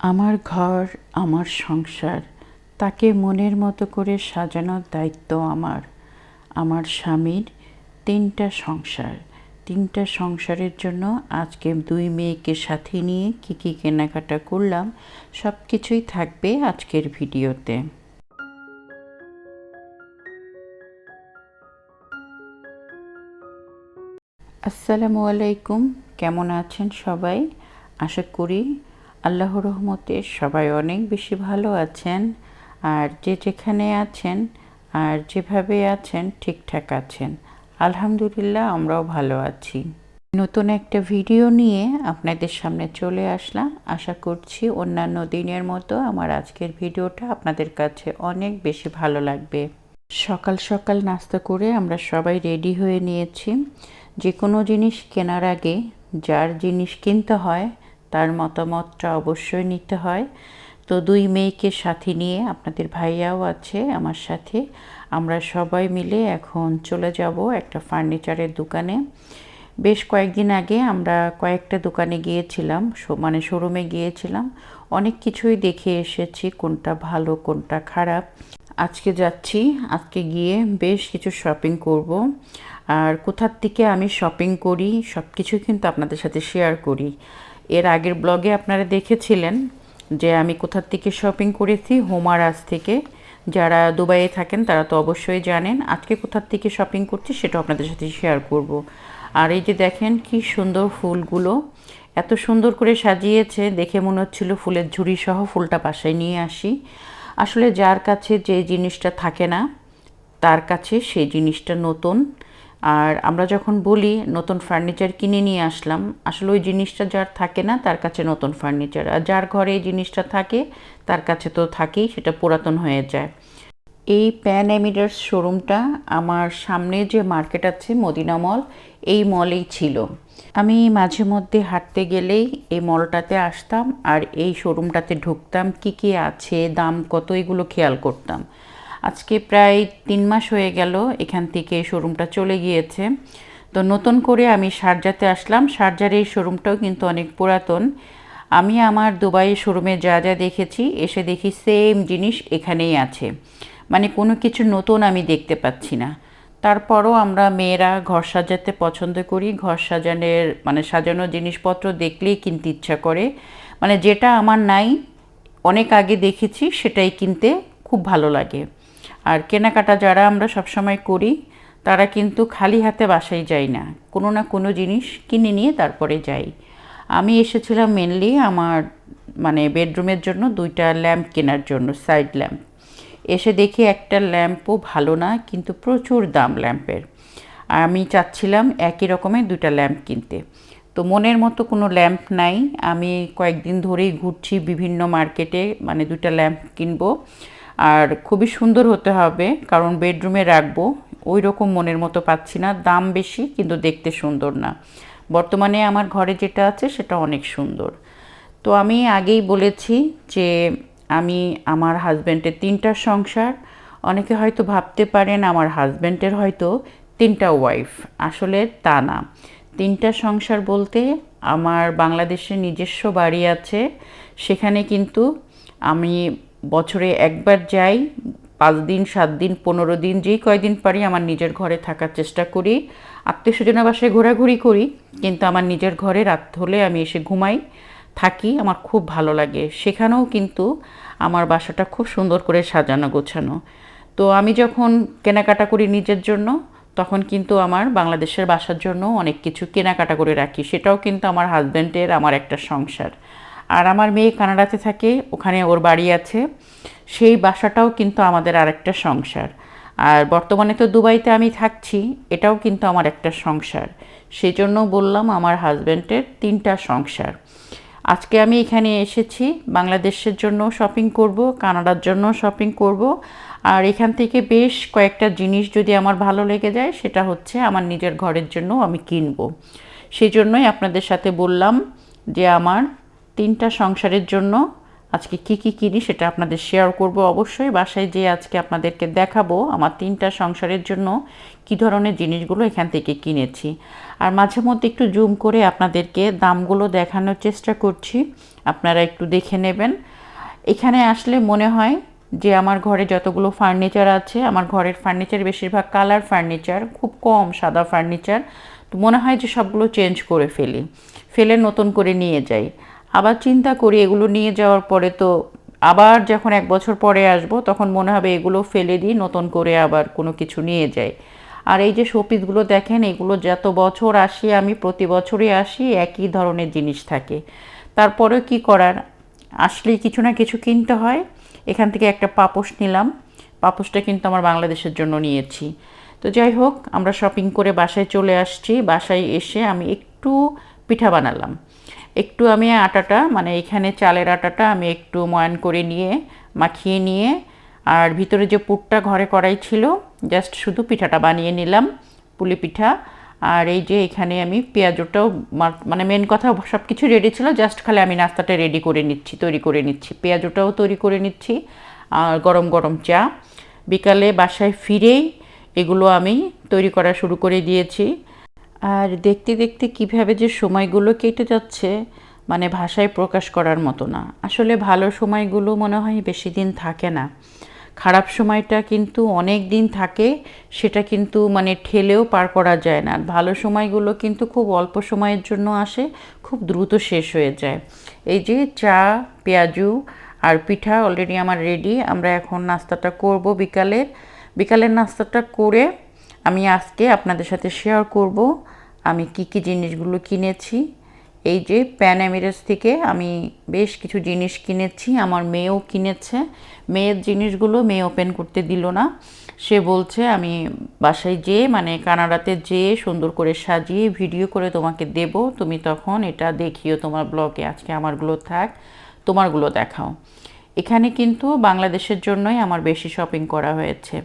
আমার ঘর, আমার সংসার, তাকে মনের মতো করে সাজানোর দায়িত্ব আমার। আমার স্বামীর তিনটা সংসার। তিনটা সংসারের জন্য আজকে দুই মেয়েকে সাথে নিয়ে কী কী কেনাকাটা করলাম সব কিছুই থাকবে আজকের ভিডিওতে। আসসালামু আলাইকুম, কেমন আছেন সবাই? আশা করি আল্লাহ রহমতে সবাই অনেক বেশি ভালো আছেন, আর যে যেখানে আছেন, আর যেভাবে আছেন, ঠিকঠাক আছেন। আলহামদুলিল্লাহ, আমরাও ভালো আছি। নতুন একটা ভিডিও নিয়ে আপনাদের সামনে চলে আসলাম। আশা করছি অন্যান্য দিনের মতো আমার আজকের ভিডিওটা আপনাদের কাছে অনেক বেশি ভালো লাগবে। সকাল সকাল নাস্তা করে আমরা সবাই রেডি হয়ে নিয়েছি। যে কোনো জিনিস কেনার আগে, যার জিনিস কিনতে হয় তার মতামতটা অবশ্যই নিতে হয়। তো দুই মেয়েকে সাথে নিয়ে আপনাদের ভাইয়াও আছে আমার সাথে। আমরা সবাই মিলে এখন চলে যাব একটা ফার্নিচারের দোকানে। বেশ কয়েকদিন আগে আমরা কয়েকটা দোকানে গিয়েছিলাম মানে শোরুমে গিয়েছিলাম। অনেক কিছুই দেখে এসেছি, কোনটা ভালো, কোনটা খারাপ। আজকে যাচ্ছি, আজকে গিয়ে বেশ কিছু শপিং করব। আর কোথার থেকে আমি শপিং করি সব কিছু কিন্তু আপনাদের সাথে শেয়ার করি। এর আগের ব্লগে আপনারা দেখেছিলেন যে আমি কোথার থেকে শপিং করেছি হোমারাজ থেকে। যারা দুবাইয়ে থাকেন, তারা তো অবশ্যই জানেন আজকে কোথার থেকে শপিং করছি সেটা আপনাদের সাথে শেয়ার করব। আর এই যে দেখেন কি সুন্দর ফুলগুলো, এত সুন্দর করে সাজিয়েছে, দেখে মনে হচ্ছিল ফুলের ঝুড়ি সহ ফুলটা বাসায় নিয়ে আসি। আসলে যার কাছে যে জিনিসটা থাকে না, তার কাছে সেই জিনিসটা নতুন। আর আমরা যখন বলি নতুন ফার্নিচার কিনে নিয়ে আসলাম, আসলে ওই জিনিসটা যার থাকে না, তার কাছে নতুন ফার্নিচার আর যার ঘরে এই জিনিসটা থাকে, তার কাছে তো থাকেই, সেটা পুরাতন হয়ে যায়। এই প্যান এমিডার্স শোরুমটা আমার সামনে যে মার্কেট আছে, মদিনা মল এই মলেই ছিল। আমি মাঝে মধ্যে হাঁটতে গেলেই এই মলটাতে আসতাম আর এই শোরুমটাতে ঢুকতাম, কি কি আছে, দাম কত, এগুলো খেয়াল করতাম। আজকে প্রায় তিন মাস হয়ে গেল এখান থেকে শোরুমটা চলে গিয়েছে। তো নতুন করে আমি শারজাতে আসলাম। শারজার এই শোরুমটাও কিন্তু অনেক পুরাতন। আমি আমার দুবাই শোরুমে যা যা দেখেছি, এসে দেখি সেম জিনিস এখানেই আছে। মানে কোনো কিছু নতুন আমি দেখতে পাচ্ছি না। তারপরও আমরা মেয়েরা ঘর সাজাতে পছন্দ করি। ঘর সাজানোর মানে সাজানো জিনিসপত্র দেখলেই কিনতে ইচ্ছা করে। মানে যেটা আমার নাই, অনেক আগে দেখেছি, সেটাই কিনতে খুব ভালো লাগে। আর কেনাকাটা যারা আমরা সবসময় করি, তারা কিন্তু খালি হাতে বাসায় যাই না। কোনো না কোনো জিনিস কিনে নিয়ে তারপরে যাই। আমি এসেছিলাম মেনলি আমার মানে বেডরুমের জন্য দুইটা ল্যাম্প কেনার জন্য সাইড ল্যাম্প এসে দেখি একটা ল্যাম্পও ভালো না, কিন্তু প্রচুর দাম ল্যাম্পের আমি চাচ্ছিলাম একই রকমের দুইটা ল্যাম্প কিনতে। তো মনের মতো কোনো ল্যাম্প নাই। আমি কয়েকদিন ধরেই ঘুরছি বিভিন্ন মার্কেটে মানে দুইটা ল্যাম্প কিনবো। আর খুবই সুন্দর হতে হবে, কারণ বেডরুমে রাখব ওই রকম মনের মতো পাচ্ছি না, দাম বেশি কিন্তু দেখতে সুন্দর না। বর্তমানে আমার ঘরে যেটা আছে সেটা অনেক সুন্দর। তো আমি আগেই বলেছি যে আমি আমার হাজব্যান্ডের তিনটা সংসার, অনেকে হয়তো ভাবতে পারেন আমার হাজব্যান্ডের হয়তো তিনটা ওয়াইফ, আসলে তা না। তিনটা সংসার বলতে আমার বাংলাদেশে নিজস্ব বাড়ি আছে, সেখানে কিন্তু আমি বছরে একবার যাই, পাঁচ দিন, সাত দিন, পনেরো দিন যেই কয়দিন পারি আমার নিজের ঘরে থাকার চেষ্টা করি। আত্মীয় স্বজনের বাসায় ঘোরাঘুরি করি, কিন্তু আমার নিজের ঘরে রাত হলে আমি এসে ঘুমাই, থাকি, আমার খুব ভালো লাগে। সেখানেও কিন্তু আমার বাসাটা খুব সুন্দর করে সাজানো, গোছানো। তো আমি যখন কেনাকাটা করি নিজের জন্য, তখন কিন্তু আমার বাংলাদেশের বাসার জন্য অনেক কিছু কেনাকাটা করে রাখি। সেটাও কিন্তু আমার হাজব্যান্ডের আমার একটা সংসার। আর আমার মেয়ে কানাডাতে থাকে, ওখানে ওর বাড়ি আছে। সেই বাসাটাও কিন্তু আমাদের আরেকটা সংসার। আর বর্তমানে তো দুবাইতে আমি থাকছি, এটাও কিন্তু আমার একটা সংসার। সেই জন্য বললাম আমার হাজব্যান্ডের তিনটা সংসার। আজকে আমি এখানে এসেছি, বাংলাদেশের জন্য শপিং করব, কানাডার জন্য শপিং করব। আর এখান থেকে বেশ কয়েকটা জিনিস যদি আমার ভালো লেগে যায়, সেটা হচ্ছে আমার নিজের ঘরের জন্য আমি কিনবো। সেই জন্যই আপনাদের সাথে বললাম যে আমার তিনটা সংসারের জন্য আজকে কি কি কিনি সেটা আপনাদের শেয়ার করব অবশ্যই। বাসায় যে আজকে আপনাদেরকে দেখাবো, আমার তিনটা সংসারের জন্য কি ধরনের জিনিসগুলো এখান থেকে কিনেছি। আর মাঝে মধ্যে একটু জুম করে আপনাদেরকে দামগুলো দেখানোর চেষ্টা করছি, আপনারা একটু দেখে নেবেন। এখানে আসলে মনে হয় যে আমার ঘরে যতগুলো ফার্নিচার আছে, আমার ঘরের ফার্নিচার বেশিরভাগ কালার ফার্নিচার খুব কম সাদা ফার্নিচার তো মনে হয় যে সবগুলো চেঞ্জ করে ফেলি, ফেলে নতুন করে নিয়ে যাই। আবার চিন্তা করি এগুলো নিয়ে যাওয়ার পরে তো আবার যখন এক বছর পরে আসব, তখন মনে হবে এগুলো ফেলে দিই, নতুন করে আবার কোনো কিছু নিয়ে যাই। আর এই যে শোপিসগুলো দেখেন, এগুলো যত বছর আসি, আমি প্রতি বছরই আসি, একই ধরনের জিনিস থাকে। তারপরেও কি করার? আসলেই কিছু না কিছু কিনতে হয়। এখান থেকে একটা পাপোশ নিলাম। পাপোশটা কিন্তু আমার বাংলাদেশের জন্য নিয়েছি। তো যাই হোক, আমরা শপিং করে বাসায় চলে আসছি। বাসায় এসে আমি একটু পিঠা বানালাম। একটু আমি আটাটা মানে এখানে চালের আটাটা আমি একটু ময়ান করে নিয়ে, মাখিয়ে নিয়ে, আর ভিতরে যে পুরটা ঘরে করাই ছিল জাস্ট শুধু পিঠাটা বানিয়ে নিলাম, পুলি পিঠা। আর এই যে এখানে আমি পেঁয়াজটাও মানে মেন কথা সব কিছু রেডি ছিল জাস্ট খালি আমি নাস্তাটা রেডি করে নিচ্ছি, তৈরি করে নিচ্ছি। পেঁয়াজটাও তৈরি করে নিচ্ছি, আর গরম গরম চা। বিকালে বাসায় ফিরেই এগুলো আমি তৈরি করা শুরু করে দিয়েছি। আর দেখতে দেখতে কীভাবে যে সময়গুলো কেটে যাচ্ছে মানে ভাষায় প্রকাশ করার মতো না। আসলে ভালো সময়গুলো মনে হয় বেশি দিন থাকে না। খারাপ সময়টা কিন্তু অনেক দিন থাকে, সেটা কিন্তু মানে ঠেলেও পার করা যায় না। ভালো সময়গুলো কিন্তু খুব অল্প সময়ের জন্য আসে, খুব দ্রুত শেষ হয়ে যায়। এই যে চা, পেঁয়াজু আর পিঠা অলরেডি আমার রেডি আমরা এখন নাস্তাটা করব বিকালের। বিকালের নাস্তাটা করে আমি আজকে আপনাদের সাথে শেয়ার করব আমি কি কি জিনিসগুলো কিনেছি। এই যে প্যান এমিরেস থেকে আমি বেশ কিছু জিনিস কিনেছি, আমার মেয়েও কিনেছে। মেয়ের জিনিসগুলো মেয়ে ওপেন করতে দিল না। সে বলছে, আমি বাসায় যেয়ে মানে কানাডাতে যেয়ে সুন্দর করে সাজিয়ে ভিডিও করে তোমাকে দেব। তুমি তখন এটা দেখিও তোমার ব্লগে আজকে আমারগুলো থাক, তোমারগুলো দেখাও। এখানে কিন্তু বাংলাদেশের জন্যই আমার বেশি শপিং করা হয়েছে।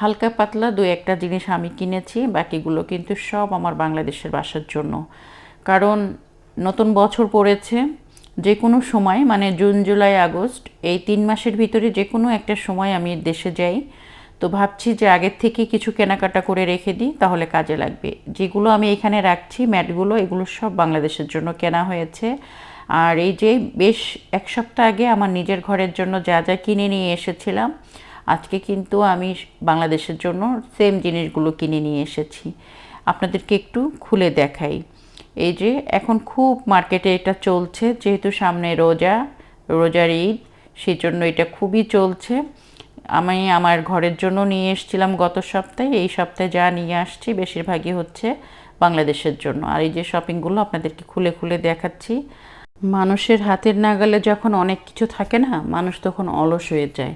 হালকা পাতলা দু একটা জিনিস আমি কিনেছি, বাকিগুলো কিন্তু সব আমার বাংলাদেশের বাসার জন্য। কারণ নতুন বছর পড়েছে যে কোনো সময় মানে জুন, জুলাই, আগস্ট, এই তিন মাসের ভিতরে যে কোনো একটা সময় আমি দেশে যাই। তো ভাবছি যে আগের থেকে কিছু কেনাকাটা করে রেখে দিই, তাহলে কাজে লাগবে। যেগুলো আমি এখানে রাখছি, ম্যাটগুলো, এগুলো সব বাংলাদেশের জন্য কেনা হয়েছে। আর এই যে বেশ এক সপ্তাহ আগে আমার নিজের ঘরের জন্য যা যা কিনে নিয়ে এসেছিলাম আজকে কিন্তু আমি বাংলাদেশের জন্য সেম জিনিসগুলো কিনে নিয়ে এসেছি। আপনাদেরকে একটু খুলে দেখাই। এই যে এখন খুব মার্কেটে এটা চলছে, যেহেতু সামনে রোজা, রোজার ঈদ সেই জন্য এটা খুবই চলছে। আমি আমার ঘরের জন্য নিয়ে এসেছিলাম গত সপ্তাহে, এই সপ্তাহে যা নিয়ে আসছি বেশিরভাগই হচ্ছে বাংলাদেশের জন্য। আর এই যে শপিংগুলো আপনাদেরকে খুলে খুলে দেখাচ্ছি। মানুষের হাতের নাগালে যখন অনেক কিছু থাকে না, মানুষ তখন অলস হয়ে যায়।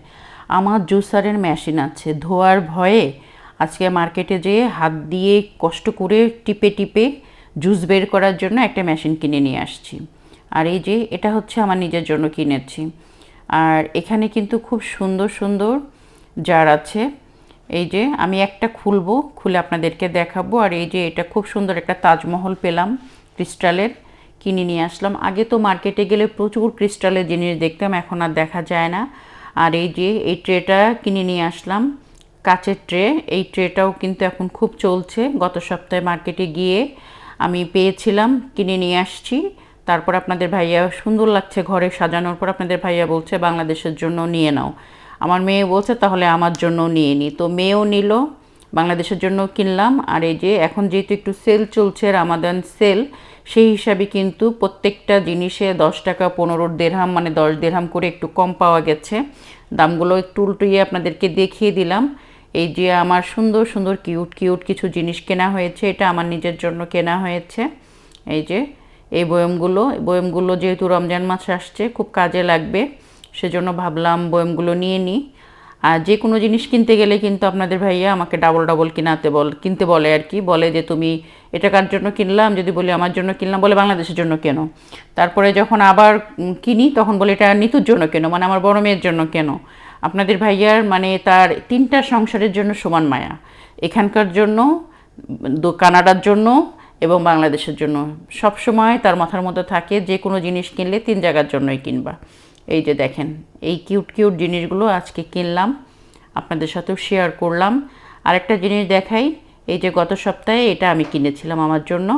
আমার জুসারের মেশিন আছে। ধোয়ার ভয়ে আজকে মার্কেটে যেয়ে হাত দিয়ে কষ্ট করে টিপে টিপে জুস বের করার জন্য একটা মেশিন কিনে নিয়ে আসছি। আর এই যে এটা হচ্ছে আমার নিজের জন্য কিনেছি। আর এখানে কিন্তু খুব সুন্দর সুন্দর জার আছে। এই যে আমি একটা খুলবো, খুলে আপনাদেরকে দেখাবো। আর এই যে এটা খুব সুন্দর একটা তাজমহল পেলাম ক্রিস্টালের, কিনে নিয়ে আসলাম। আগে তো মার্কেটে গেলে প্রচুর ক্রিস্টালের জিনিস দেখতাম, এখন আর দেখা যায় না। আর এই যে, এই ট্রেটা কিনে নিয়ে আসলাম, কাচের ট্রে। এই ট্রেটাও কিন্তু এখন খুব চলছে। গত সপ্তাহে মার্কেটে গিয়ে আমি পেয়েছিলাম, কিনে নিয়ে আসছি। তারপর আপনাদের ভাইয়া, সুন্দর লাগছে ঘরে সাজানোর পর। আপনাদের ভাইয়া বলছে, বাংলাদেশের জন্য নিয়ে নাও। আমার মেয়ে বলছে, তাহলে আমার জন্য নিয়ে নি। তো মেয়েও নিল বাংলাদেশের জন্য কিনলাম। আর এই যে এখন যেহেতু একটু সেল চলছে রামাদান সেল সেই হিসাবে কিন্তু প্রত্যেকটা জিনিসে দশ টাকা, পনেরো দেড়হাম মানে দশ দেড়হাম করে একটু কম পাওয়া গেছে। দামগুলো একটু উল্টিয়ে আপনাদেরকে দেখিয়ে দিলাম। এই যে আমার সুন্দর সুন্দর কিউট কিউট কিছু জিনিস কেনা হয়েছে, এটা আমার নিজের জন্য কেনা হয়েছে। এই যে, এই বয়মগুলো বয়মগুলো যেহেতু রমজান মাস আসছে, খুব কাজে লাগবে। সেজন্য ভাবলাম বয়মগুলো নিয়ে নিই। আর যে কোনো জিনিস কিনতে গেলে কিন্তু আপনাদের ভাইয়া আমাকে ডাবল ডাবল কিনাতে বল, কিনতে বলে আর কি। বলে যে তুমি এটা কার জন্য কিনলাম? যদি বলি আমার জন্য কিনলাম, বলে বাংলাদেশের জন্য কেন? তারপরে যখন আবার কিনি, তখন বলে এটা নিতুর জন্য কেন? মানে আমার বড় মেয়ের জন্য কেন? আপনাদের ভাইয়ার মানে তার তিনটা সংসারের জন্য সমান মায়া। এখানকার জন্য কানাডার জন্য এবং বাংলাদেশের জন্য। সব সময় তার মাথার মধ্যে থাকে যে কোনো জিনিস কিনলে তিন জায়গার জন্যই কিনবা। এই যে দেখেন, এই কিউট কিউট জিনিসগুলো আজকে কিনলাম, আপনাদের সাথেও শেয়ার করলাম। আরেকটা জিনিস দেখাই, এই যে গত সপ্তাহে এটা আমি কিনেছিলাম আমার জন্য।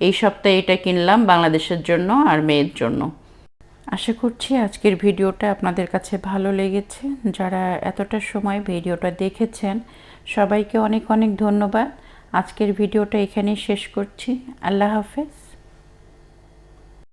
এই সপ্তাহে এটা কিনলাম বাংলাদেশের জন্য আর মেয়ের জন্য। আশা করছি আজকের ভিডিওটা আপনাদের কাছে ভালো লেগেছে। যারা এতটা সময় ভিডিওটা দেখেছেন, সবাইকে অনেক অনেক ধন্যবাদ। আজকের ভিডিওটা এখানেই শেষ করছি। আল্লাহ হাফেজ।